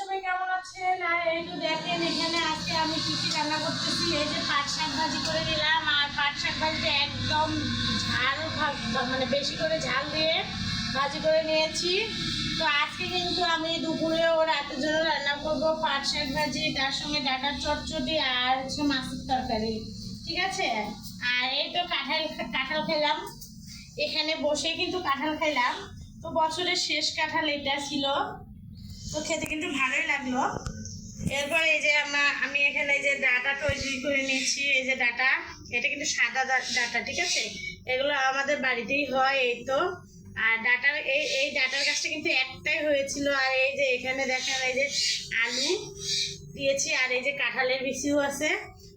সবাই কেমন আছেন? আর এই তো দেখেন, এখানে আজকে আমি কি কি রান্না করতেছি? এই যে পাট শাক ভাজি করে নিলাম, আর পাট শাক ভাজিতে একদম ঝাল মানে বেশি করে ঝাল দিয়ে ভাজি করে নিয়েছি। তো আজকে কিন্তু আমি দুপুরে ও রাতের জন্য রান্না করব পাট শাক ভাজি, তার সঙ্গে ডাটার চটচটি আর হচ্ছে মাছের তরকারি। ঠিক আছে? আর এই তো কাঁঠাল কাঁঠাল খেলাম। এখানে বসে কিন্তু কাঁঠাল খেলাম। তো বছরের শেষ কাঁঠাল এটা ছিল। তো খেতে কিন্তু ভালোই লাগল। এরপর এই যে আমার, আমি এখানে এই যে ডাটা তৈরি করে নিয়েছি, এই যে ডাটা। এটা কিন্তু সাদা ডাটা, ঠিক আছে? এগুলো আমাদের বাড়িতেই হয় এই তো। আর ডাটার, এই এই ডাটার গাছটা কিন্তু একটাই হয়েছিল। আর এই যে এখানে দেখেন, এই যে আলু দিয়েছি, আর এই যে কাঁঠালের বিচিও আছে।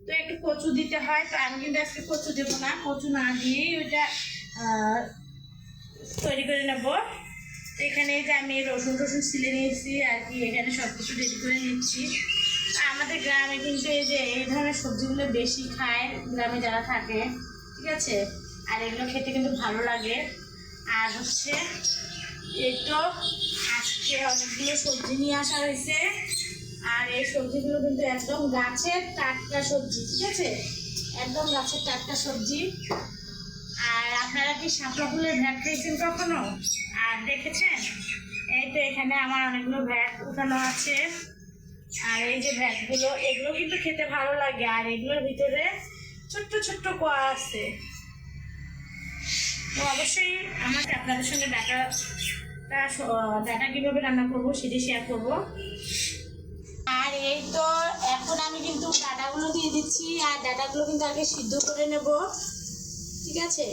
তো একটু কচু দিতে হয়, তো আমি কিন্তু আজকে কচু দেবো না। কচু না দিয়েই ওইটা তৈরি করে নেব। তো এখানে এই যে আমি রসুন টসুন ছিলে নিয়েছি আর কি, এখানে সব কিছু রেডি করে নিচ্ছি। আমাদের গ্রামে কিন্তু এই যে এই ধরনের সবজিগুলো বেশি খায় গ্রামে যারা থাকে, ঠিক আছে? আর এগুলো খেতে কিন্তু ভালো লাগে। আর হচ্ছে, এই তো আজকে অনেকগুলো সবজি নিয়ে আসা হয়েছে। আর এই সবজিগুলো কিন্তু একদম গাছের টাটকা সবজি, ঠিক আছে? একদম গাছের টাটকা সবজি। আপনারা কি শাপলা ফুলের ভ্যাট খেয়েছেন কখনো? আর দেখেছেন? এই তো এখানে আমার অনেকগুলো ভ্যাট উঠানো আছে। আর এই যে ভ্যাটগুলো, এগুলো কিন্তু খেতে ভালো লাগে। আর এগুলোর ভিতরে ছোট্ট ছোট্ট কোয়া আছে। তো অবশ্যই আমাকে আপনাদের সঙ্গে ডাটা ডাটা কীভাবে রান্না করব সেটি শেয়ার করব। আর এই তো এখন আমি কিন্তু ডাটাগুলো দিয়ে দিচ্ছি, আর ডাটাগুলো কিন্তু আগে সিদ্ধ করে নেব। ঠিক আছে?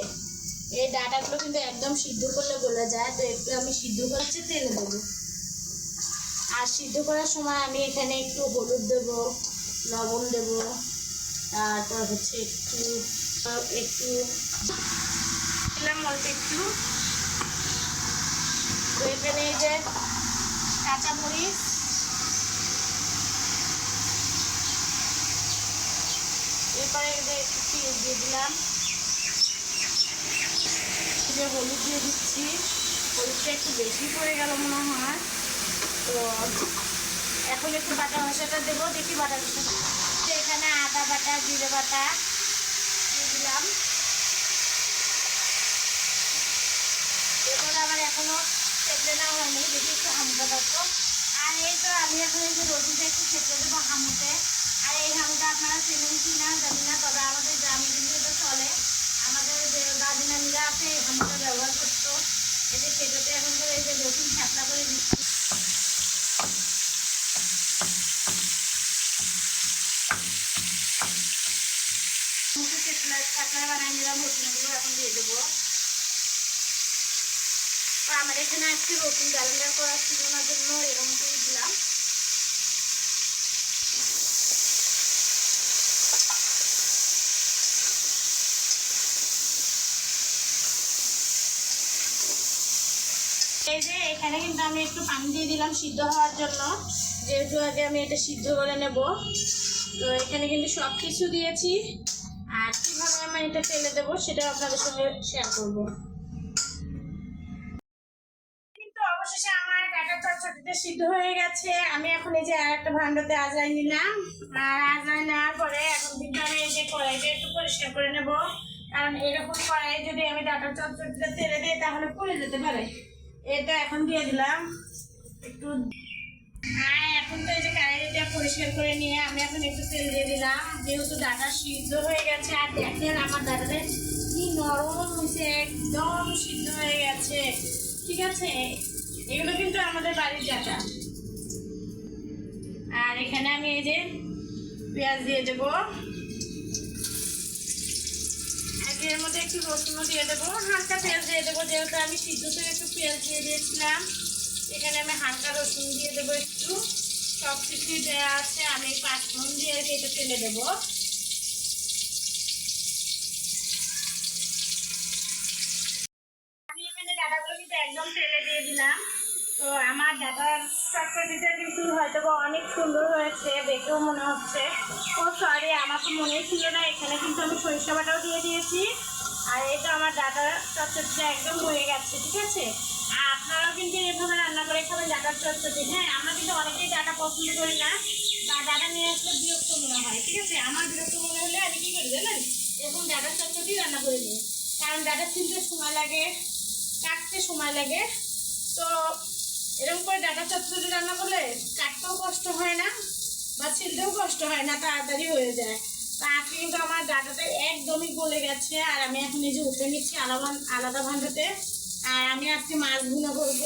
এই ডাটাগুলো কিন্তু একদম সিদ্ধ করলে গলে যায়, তো একটু আমি সিদ্ধ করছে তেলে দেবো। আর সিদ্ধ করার সময় আমি এখানে একটু হলুদ দেব, লবণ দেব, তারপর হচ্ছে একটু একটু দিলাম একটু। তো এখানে এই যে কাঁচামরিচ, এরপরে যে একটু দিয়ে দিলাম। যে হলুদ দিয়ে দিচ্ছি, হলুদটা একটু বেশি পড়ে গেল মনে হয়। তো এখন একটু বাটা মশলাটা দেবো, দেখি বাটা মশলা তো এখানে আদা বাটা, জিরে বাটা দিয়ে দিলাম। এরপর আবার এখনও চেপলে না হয়নি, দেখি একটু হামুটা দেখো আর এই তো আমি এখন এই যে রসুনটা একটু চেপলে দেবো হামুতে। আর এই হামুটা আপনারা চেনেন কি না জানি না, তবে আমাদের গ্রামে কিন্তু এটা চলে। আমাদের যে দাদি নানিরা আছে হামুটা ব্যবহার করতো। এতে সেটাতে এখন করে এই যে রসুন ছাপলা করে দিচ্ছি। আমার এখানে আজকে রসুন গ্যালেন্ডার করার ছিল না জন্য এরকম করে দিলাম। এই যে এখানে কিন্তু আমি একটু পানি দিয়ে দিলাম সিদ্ধ হওয়ার জন্য। যেহেতু আগে আমি এটা সিদ্ধ করে নেব। তো এখানে কিন্তু সব কিছু দিয়েছি। আর কীভাবে আমি এটা ফেলে দেবো সেটা আপনাদের সঙ্গে শেয়ার করব। কিন্তু অবশেষে আমার ডাটা চটচটিতে সিদ্ধ হয়ে গেছে। আমি এখন এই যে আর একটা ভান্ডাতে আজরাই নিলাম। আর আজরাই নেওয়ার পরে এখন কিন্তু আমি এই যে কড়াইটা একটু পরিষ্কার করে নেব। কারণ এরকম কড়াই যদি আমি ডাটা চটচটিতে তেলে দিই তাহলে পুড়ে যেতে পারে। এটা এখন দিয়ে দিলাম। একটু আর এখন তো এই যে কড়াইটা পরিষ্কার করে নিয়ে আমি এখন একটু তেল দিয়ে দিলাম। যেহেতু ডাটা সিদ্ধ হয়ে গেছে, আর দেখেন আমার ডাটাটা কি নরম হয়েছে, একদম সিদ্ধ হয়ে গেছে। ঠিক আছে? এগুলো কিন্তু আমাদের বাড়ির ডাটা। আর এখানে আমি এই যে পেঁয়াজ দিয়ে দেবো। এর মধ্যে একটু রসুনও দিয়ে দেবো। হালকা পেঁয়াজ দিয়ে দেবো, যেহেতু আমি সিদ্ধতে একটু পেঁয়াজ দিয়ে দিয়েছিলাম। এখানে আমি হালকা রসুন দিয়ে দেবো একটু। সব কিছুই দেওয়া আছে, আমি পাঁচফোড়ন দিয়ে এটা ফেলে দেবো। আমি এখানে ডাটাগুলো কিন্তু একদম তেলে দিয়ে দিলাম। তো আমার ডাটার চটপটিটা কিন্তু হয়তো অনেক সুন্দর হয়েছে, দেখেও মনে হচ্ছে। ও সরি আমার তো মনেই ছিল না, এখানে কিন্তু আমি সরিষা বাটাও দিয়ে দিয়েছি। আর এই তো আমার ডাটার চটচটিটা একদম হয়ে গেছে, ঠিক আছে? আর আপনারা কিন্তু এভাবে রান্না করে খাবেন ডাটার চচ্চড়ি হ্যাঁ আমরা কিন্তু অনেকেই ডাটা পছন্দ করি না, বা ডাটা নিয়ে আসলে বিরক্ত মনে হয়, ঠিক আছে? আমার বিরক্ত মনে হলে আমি কি করি জানেন? এরকম ডাটার চচ্চড়ি রান্না করে নিই। কারণ ডাটা ছিলতে সময় লাগে, কাটতে সময় লাগে। তো এরকম করে ডাটা চচ্চড়ি রান্না করলে কাটতেও কষ্ট হয় না বা ছিলতেও কষ্ট হয় না, তাড়াতাড়ি হয়ে যায়। তা আজকে কিন্তু আমার ডাটাটা একদমই গলে গেছে আর আমি এখন এই যে উঠে নিচ্ছি আলাদা আলাদা ভাণ্ডাতে আর আমি আজকে মাছ ভুনা করব,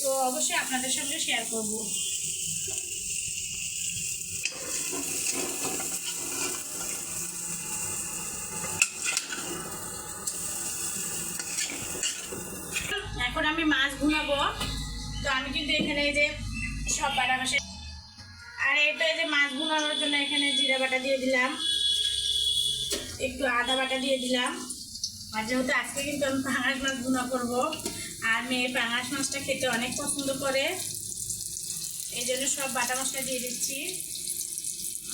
তো অবশ্যই আপনাদের সঙ্গে শেয়ার করব এখন আমি মাছ ভুনাবো কিন্তু এখানে এই যে সব বাটা বসে আর এটা যে মাছ ভুনানোর জন্য এখানে জিরা বাটা দিয়ে দিলাম। একটু আদা বাটা দিয়ে দিলাম। আর যেহেতু আজকে কিন্তু আমি পাঙাশ মাছ ভুনা করব, আর মেয়ে পাঙাশ মাছটা খেতে অনেক পছন্দ করে। এই জন্য সব বাটা মশলা দিয়ে দিচ্ছি।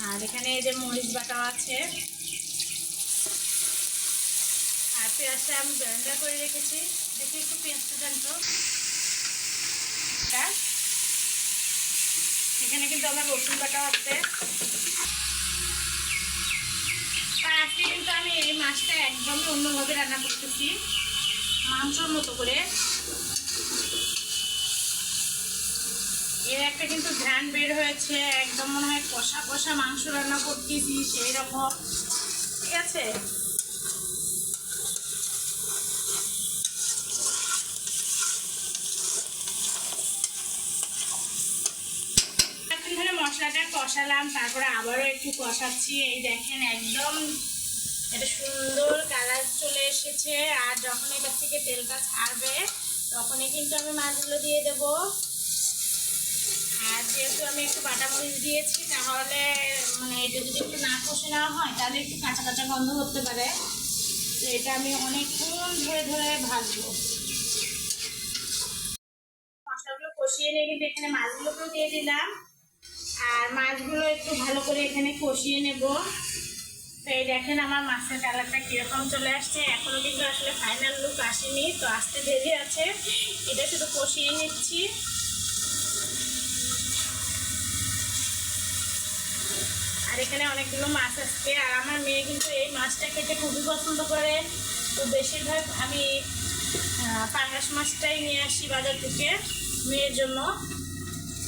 আর এখানে এই যে মরিচ বাটাও আছে। আর পেঁয়াজটা আমি ব্লেন্ডার করে রেখেছি। দেখি একটু পেঁয়াজটা জানতো। এখানে কিন্তু আমার রসুন বাটাও আছে। আর আজকে কিন্তু আমি এই মাছটা একদমই অন্যভাবে রান্না করতেছি। মাংসর মতো করে। এর একটা কিন্তু ঘ্রাণ বের হয়েছে, একদম মনে হয় কষা কষা মাংস রান্না করতেছি সেই রকম ঠিক আছে এখন ধরে মশলাটা কষালাম, তারপরে আবারও একটু কষাচ্ছি। এই দেখেন একদম এটা সুন্দর কালার চলে এসেছে। আর যখন এটা থেকে তেলটা ছাড়বে, তখনই কিন্তু আমি মাছগুলো দিয়ে দেব। আর যেহেতু আমি একটু বাটা মরিচ দিয়েছি, তাহলে মানে এটা যদি একটু না কষে নেওয়া হয়, তাহলে একটু কাঁচা কাঁচা গন্ধ করতে পারে। তো এটা আমি অনেকক্ষণ ধরে ধরে ভাজবো। মশলাগুলো কষিয়ে নিয়ে কিন্তু এখানে মাছগুলোকেও দিয়ে দিলাম। আর মাছগুলো একটু ভালো করে এখানে কষিয়ে নেব। তো এই দেখেন আমার মাছের কালারটা কীরকম চলে আসছে। এখনও কিন্তু আসলে ফাইনাল লুক আসেনি, তো আসতে দেরি আছে। এটা শুধু কষিয়ে নিচ্ছি। আর এখানে অনেকগুলো মাছ আসছে, আর আমার মেয়ে কিন্তু এই মাছটা খেতে খুবই পছন্দ করে। তো বেশিরভাগ আমি পাঙ্গাস মাছটাই নিয়ে আসি বাজার থেকে মেয়ের জন্য।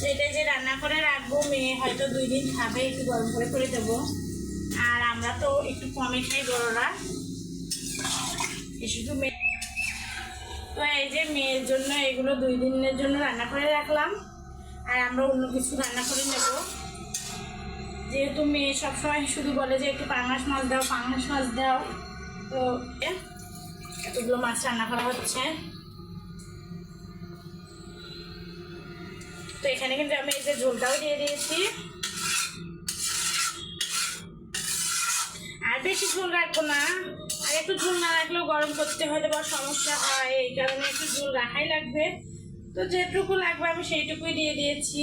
এটা যে রান্না করে রাখব, মেয়ে হয়তো দুই দিন খাবে, একটু গরম করে করে দেবো। আর আমরা তো একটু কমে খাই বড়রা। শুধু মেয়ে। তো এই যে মেয়ের জন্য এগুলো দুই দিনের জন্য রান্না করে রাখলাম। আর আমরা অন্য কিছু রান্না করে নেব। যেহেতু মেয়ে সবসময় শুধু বলে যে, একটু পাঙাশ মাছ দাও, পাঙাশ মাছ দাও। তো এতগুলো মাছ রান্না করা হচ্ছে। তো এখানে কিন্তু আমি এই যে ঝোলটাও দিয়ে দিয়েছি। আর বেশি ঝোল রাখব না। আর একটু ঝোল না রাখলেও গরম করতে হয়তো বা সমস্যা হয়, এই কারণে একটু ঝোল রাখাই লাগবে। তো যেটুকু লাগবে আমি সেইটুকুই দিয়ে দিয়েছি।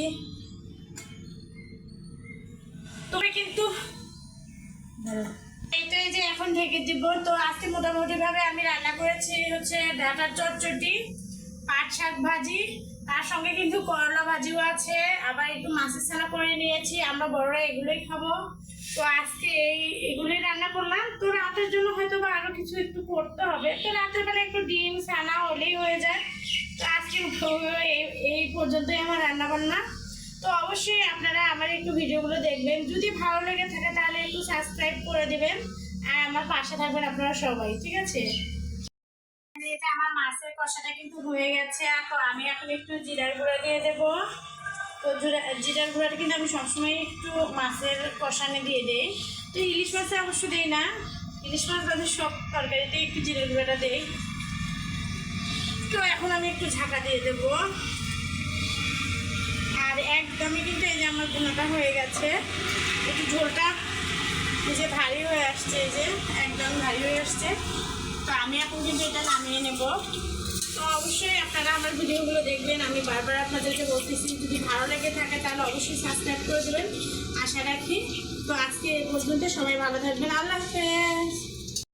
তবে কিন্তু এইটাই যে এখন ঢেকে দিব। তো আজকে মোটামুটি ভাবে আমি রান্না করেছি হচ্ছে ডাটার চটচটি পাট শাক ভাজি তার সঙ্গে কিন্তু করলা ভাজিও আছে। আবার একটু মাছের ছানা করে নিয়েছি। আমরা বড়রা এগুলোই খাব। তো আজকে এই এগুলোই রান্না করলাম। তো রাতের জন্য হয়তো বা আরও কিছু একটু করতে হবে। তো রাতের বেলা একটু ডিম, ছানা, হলেই হয়ে যায়। তো আজকে এই- পর্যন্তই আমার রান্না বান্না তো অবশ্যই আপনারা আমার একটু ভিডিওগুলো দেখবেন। যদি ভালো লেগে থাকে তাহলে একটু সাবস্ক্রাইব করে দেবেন। আর আমার পাশে থাকবেন আপনারা সবাই, ঠিক আছে? কষাটা কিন্তু হয়ে গেছে। তো আমি এখন একটু জিরার গুঁড়া দিয়ে দেবো। তো জিরার গুঁড়াটা কিন্তু আমি সবসময় একটু মাছের কষানে দিয়ে দিই। তো ইলিশ মাছে অবশ্য দিই না। ইলিশ মাছ বাদে সব তরকারিতে একটু জিরার গুঁড়াটা দিই। তো এখন আমি একটু ঝাঁকা দিয়ে দেবো। আর একদমই কিন্তু এই যে আমার গুণাটা হয়ে গেছে। একটু ঝোলটা এই যে ভারী হয়ে আসছে, এই যে একদম ভারী হয়ে আসছে। তো আমি এখন কিন্তু এটা নামিয়ে নেব। তো অবশ্যই আপনারা আমার ভিডিওগুলো দেখবেন। আমি বারবার আপনাদেরকে বলতেছি, যদি ভালো লেগে থাকে তাহলে অবশ্যই সাবস্ক্রাইব করে দেবেন। আশা রাখি। তো আজকে এই পর্যন্ত সবাই ভালো থাকবেন। আল্লাহ হাফেজ।